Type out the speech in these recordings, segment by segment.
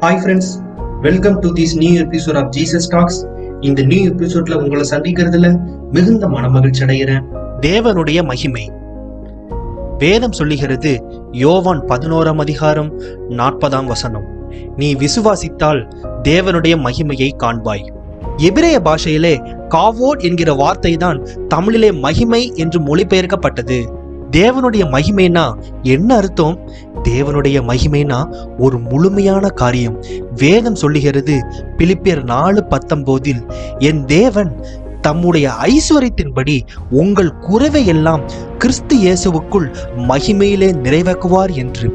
Hi friends welcome to this new episode of Jesus talks இந்த new எபிசோட்ல உங்களை சந்திக்கிறதுல மிகுந்த மனமகிழ்ச்சி அடைகிறேன். தேவனுடைய மகிமை. வேதம் சொல்லுகிறது யோவான் பதினோராம் அதிகாரம் நாற்பதாம் வசனம். நீ விசுவாசித்தால் தேவனுடைய மகிமையை காண்பாய். எபிரேய பாஷையிலே காவோட் என்கிற வார்த்தை தான் தமிழிலே மகிமை என்று மொழிபெயர்க்கப்பட்டது. தேவனுடைய மகிமைனா என்ன அர்த்தம்? தேவனுடைய மகிமைனா ஒரு முழுமையான காரியம். வேதம் சொல்லுகிறது பிலிப்பியர் நாலு பத்தொம்போதில் என் தேவன் தம்முடைய ஐஸ்வர்யத்தின்படி உங்கள் குறைவை எல்லாம் கிறிஸ்து இயேசுவுக்குள் மகிமையிலே நிறைவேக்குவார் என்று.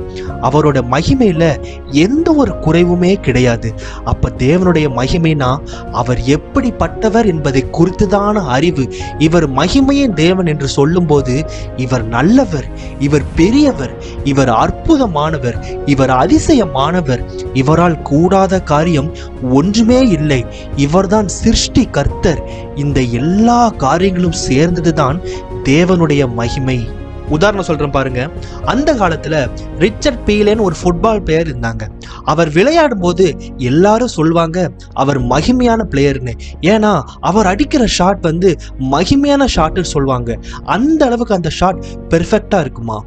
அவரோட மகிமையில எந்த ஒரு குறைவுமே கிடையாது. அப்போ தேவனுடைய மகிமைனா அவர் எப்படிப்பட்டவர் என்பதை குறித்துதான அறிவு. இவர் மகிமையே தேவன் என்று சொல்லும்போது இவர் நல்லவர் இவர் பெரியவர் இவர் அற்புதமானவர் இவர் அதிசயமானவர். இவரால் கூடாத காரியம் ஒன்றுமே இல்லை. இவர்தான் சிருஷ்டி கர்த்தர் இந்த எல்லா காரியங்களும் சேர்ந்ததுதான் தேவனுடைய மகிமை. உதாரணம் சொல்றேன் பாருங்க. அந்த காலத்துல ரிச்சர்ட் பீலேன்னு ஒரு ஃபுட்பால் பிளேயர் இருந்தாங்க. அவர் விளையாடும் போது எல்லாரும் சொல்லுவாங்க அவர் மகிமையான பிளேயர்னு ஏன்னா அவர் அடிக்கிற ஷாட் வந்து மகிமையான ஷாட்னு சொல்லுவாங்க அந்த அளவுக்கு அந்த ஷாட் பெர்ஃபெக்டா இருக்குமா?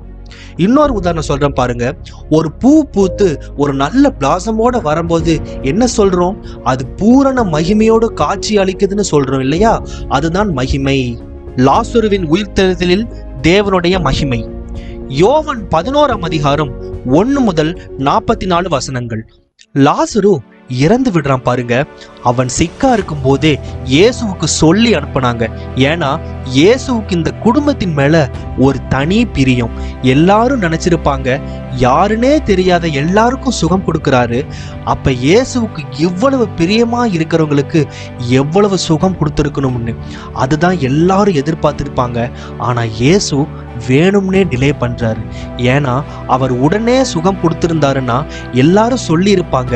இன்னொரு உதாரணம் சொல்றேன் பாருங்க. ஒரு பூ பூத்து ஒரு நல்ல பிளாசமோட வரும்போது என்ன சொல்றோம்? அது பூரண மகிமையோடு காட்சி அளிக்குதுன்னு சொல்றோம் இல்லையா? அதுதான் மகிமை. லாசுருவின் உயிர்த்தெழுதலில் தேவனுடைய மகிமை. யோவன் பதினோராம் அதிகாரம் ஒன்று முதல் நாற்பத்தி நாலு வசனங்கள். லாசுரு இறந்து விடுறான் பாருங்க. அவன் சிக்கா இருக்கும் போதே இயேசுவுக்கு சொல்லி அனுப்புனாங்க. ஏன்னா இயேசுவுக்கு இந்த குடும்பத்தின் மேல ஒரு தனி பிரியம். எல்லாரும் நினைச்சிருப்பாங்க யாருன்னே தெரியாத எல்லாருக்கும் சுகம் கொடுக்கிறாரு. அப்ப இயேசுவுக்கு இவ்வளவு பிரியமா இருக்கிறவங்களுக்கு எவ்வளவு சுகம் கொடுத்துருக்கணும்னு. அதுதான் எல்லாரும் எதிர்பார்த்திருப்பாங்க. ஆனா இயேசு வேணும்னே டிலே பண்றாரு. ஏன்னா அவர் உடனே சுகம் கொடுத்திருந்தாருன்னா எல்லாரும் சொல்லியிருப்பாங்க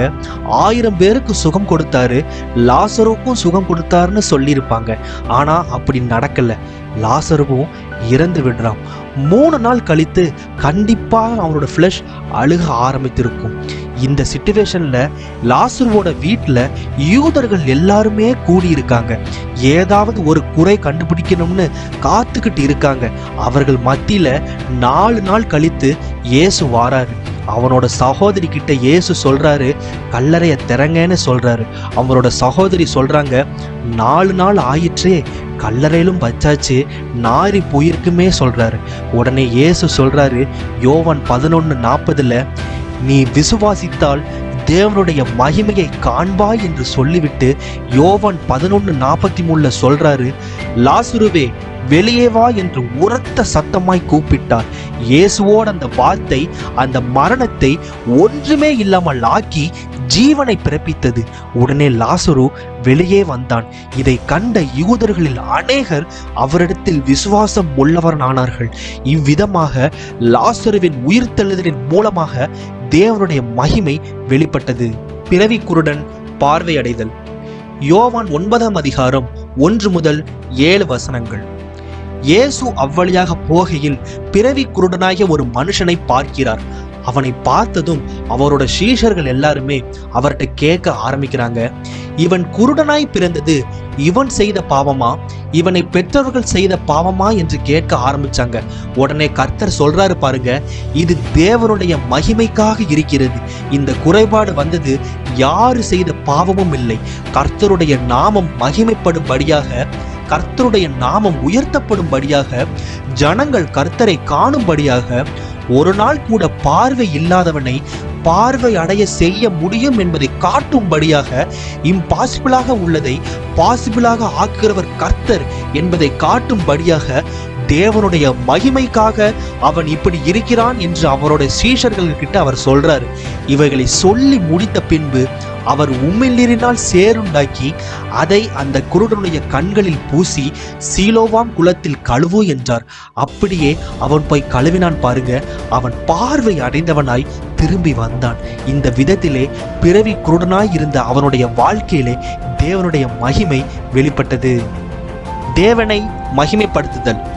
ஆயிரம் பேருக்கு சுகம் கொடுத்தாரு. லாசருக்கும் சுகம் கொடுத்தாருன்னு சொல்லியிருப்பாங்க. ஆனால் அப்படி நடக்கலை. லாசருவும் இறந்து விடுறான். மூணு நாள் கழித்து கண்டிப்பாக அவனோட ஃப்ளஷ் அழுக ஆரம்பித்திருக்கும். இந்த சுச்சுவேஷன்ல லாசுருவோட வீட்டில் யூதர்கள் எல்லாருமே கூடியிருக்காங்க. ஏதாவது ஒரு குறை கண்டுபிடிக்கணும்னு காத்துக்கிட்டு இருக்காங்க. அவர்கள் மத்தியில் நாலு நாள் கழித்து இயேசு வாராரு. அவனோட சகோதரி கிட்ட இயேசு சொல்றாரு கல்லறையை திறங்கன்னு சொல்றாரு. அவரோட சகோதரி சொல்றாங்க நாலு நாள் ஆயிற்றே கல்லறையிலும் வச்சாச்சு நாரி போயிருக்குமே சொல்றாரு. உடனே இயேசு சொல்றாரு யோவான் பதினொன்று நாற்பதுல நீ விசுவாசித்தால் தேவனுடைய மகிமையை காண்பாய் என்று சொல்லிவிட்டு யோவன் பதினொன்னு நாற்பத்தி மூணுல சொல்றாரு லாசுருவே வெளியே வா என்று உரத்த சத்தமாய் கூப்பிட்டார். இயேசுவோட அந்த வார்த்தை அந்த மரணத்தை ஒன்றுமே இல்லாமல் ஆக்கி ஜீவனை பிறப்பித்தது. உடனே லாசுரு வெளியே வந்தான். இதை கண்ட யூதர்களில் அநேகர் அவரிடத்தில் விசுவாசம் உள்ளவரானார்கள். இவ்விதமாக லாசுருவின் உயிர்த்தெழுதலின் மூலமாக தேவனுடைய மகிமை வெளிப்பட்டது. பிறவி குருடன் பார்வையடைதல். யோவான் ஒன்பதாம் அதிகாரம் ஒன்று முதல் ஏழு வசனங்கள். இயேசு அவ்வழியாக போகையில் பிறவி குருடனாகிய ஒரு மனுஷனை பார்க்கிறார். அவனை பார்த்ததும் அவரோட சீஷர்கள் எல்லாருமே அவர்கிட்ட கேட்க ஆரம்பிக்கிறாங்க. இவன் குருடனாய் பிறந்தது இவன் செய்த பாவமா? இவனை பெற்றவர்கள் செய்த பாவமா என்று கேட்க ஆரம்பிச்சாங்க. உடனே கர்த்தர் சொல்றாரு பாருங்க இது தேவனுடைய மகிமைக்காக இருக்கிறது. இந்த குறைபாடு வந்தது யாரு செய்த பாவமும் இல்லை. கர்த்தருடைய நாமம் மகிமைப்படும்படியாக கர்த்தருடைய நாமம் உயர்த்தப்படும்படியாக ஜனங்கள் கர்த்தரை காணும்படியாக ஒரு நாள் கூட பார்வை இல்லாதவனை பார்வை அடைய செய்ய முடியும் என்பதை காட்டும்படியாக இம்பாசிபிளாக உள்ளதை பாசிபிளாக ஆக்குகிறவர் கர்த்தர் என்பதை காட்டும்படியாக தேவனுடைய மகிமைக்காக அவன் இப்படி இருக்கிறான் என்று அவருடைய சீஷர்கள்கிட்ட அவர் சொல்றாரு. இவைகளை சொல்லி முடித்த பின்பு அவர் உமிழ்நீரினால் சேருண்டாக்கி அதை அந்த குருடனுடைய கண்களில் பூசி சீலோவாம் குளத்தில் கழுவு என்றார். அப்படியே அவன் போய் கழுவினான் பாருங்க. அவன் பார்வை அடைந்தவனாய் திரும்பி வந்தான். இந்த விதத்திலே பிறவி குருடனாய் இருந்த அவனுடைய வாழ்க்கையிலே தேவனுடைய மகிமை வெளிப்பட்டது. தேவனை மகிமைப்படுத்துதல்.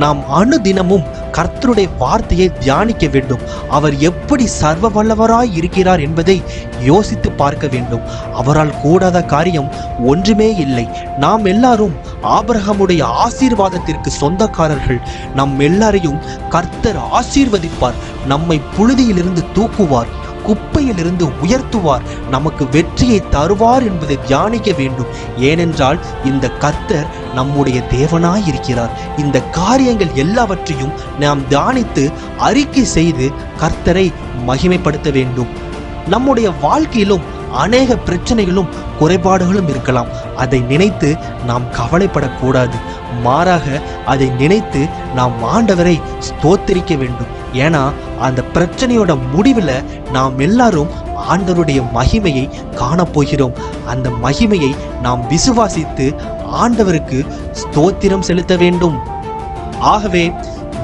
நாம் அனுதினமும் கர்த்தருடைய வார்த்தையை தியானிக்க வேண்டும். அவர் எப்படி சர்வ வல்லவராய் இருக்கிறார் என்பதை யோசித்து பார்க்க வேண்டும். அவரால் கூடாத காரியம் ஒன்றுமே இல்லை. நாம் எல்லாரும் ஆபரகமுடைய ஆசீர்வாதத்திற்கு சொந்தக்காரர்கள். நம் எல்லாரையும் கர்த்தர் ஆசீர்வதிப்பார். நம்மை புழுதியிலிருந்து தூக்குவார். குப்பையிலிருந்து உயர்த்துவார். நமக்கு வெற்றியை தருவார் என்பதை தியானிக்க வேண்டும். ஏனென்றால் இந்த கர்த்தர் நம்முடைய தேவனாய் இருக்கிறார் இந்த காரியங்கள் எல்லாவற்றையும் நாம் தியானித்து அறிக்கை செய்து கர்த்தரை மகிமைப்படுத்த வேண்டும். நம்முடைய வாழ்க்கையிலும் அநேக பிரச்சனைகளும் குறைபாடுகளும் இருக்கலாம். அதை நினைத்து நாம் கவலைப்படக்கூடாது. மாறாக அதை நினைத்து நாம் ஆண்டவரை ஸ்தோத்தரிக்க வேண்டும். ஏன்னா அந்த பிரச்சனையோட முடிவில் நாம் எல்லாரும் ஆண்டவருடைய மகிமையை காணப்போகிறோம் அந்த மகிமையை நாம் விசுவாசித்து ஆண்டவருக்கு ஸ்தோத்திரம் செலுத்த வேண்டும். ஆகவே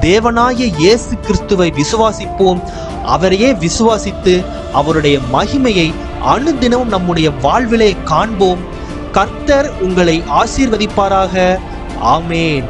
தேவனாய இயேசு கிறிஸ்துவை விசுவாசிப்போம். அவரையே விசுவாசித்து அவருடைய மகிமையை அனுதினமும் நம்முடைய வாழ்விலே காண்போம். கர்த்தர் உங்களை ஆசீர்வதிப்பாராக. ஆமேன்.